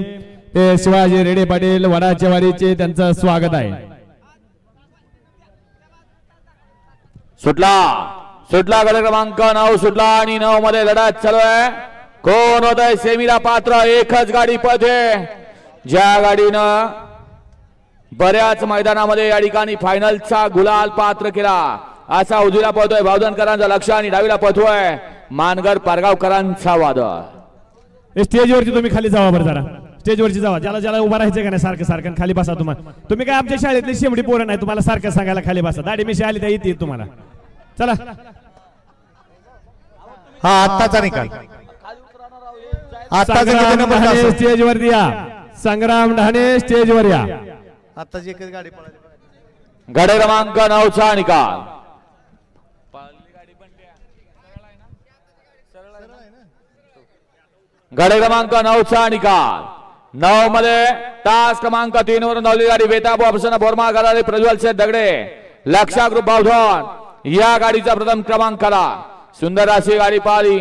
ते शिवाजी रेडे पाटील वडाच्या वाडीचे त्यांचं स्वागत आहे. सुटला. सुटला गड क्रमांक नऊ सुटला आणि नऊ मध्ये लढत चालू आहे. कोण होत आहे सेमीला पात्र? एकच गाडी पळते. ज्या गाडीनं बऱ्याच मैदानामध्ये या ठिकाणी फायनलचा गुलाल पात्र केला. असा उजवीला पळतोय. भावधनकरांचा लक्ष आणि डावीला पळतोय. मानगर पारगावकरांचा वादळ. स्टेजवरती तुम्ही खाली जावा बरं जरा. स्टेजवरची जावा. ज्याला ज्याला उभा राहायचं का नाही सारखं सारखं आणि खाली बसा तुम्हाला. तुम्ही काय आमच्या शाळेतली शेवटी पोरं नाही तुम्हाला सारखं सांगायला खाली बसा. दाढी मिशी आली त्या येते तुम्हाला. चला. हा आत्ताचा निकाल. आत्ताचा? स्टेजवरती या. संग्राम ढाणे स्टेजवर या. आत्ताची एकच गाडी पळाली. गड क्रमांक नऊचा निकाल. गड क्रमांक नऊचा निकाल. नऊ मध्ये तास क्रमांक तीन वरून धावली गाडी वेताबू प्रसन्न बोरमा करारे प्रज्वल शेठ दगडे. लक्षा ग्रुप बावधन. या गाडीचा प्रथम क्रमांक आला सुंदर अशी गाडी पाहिली.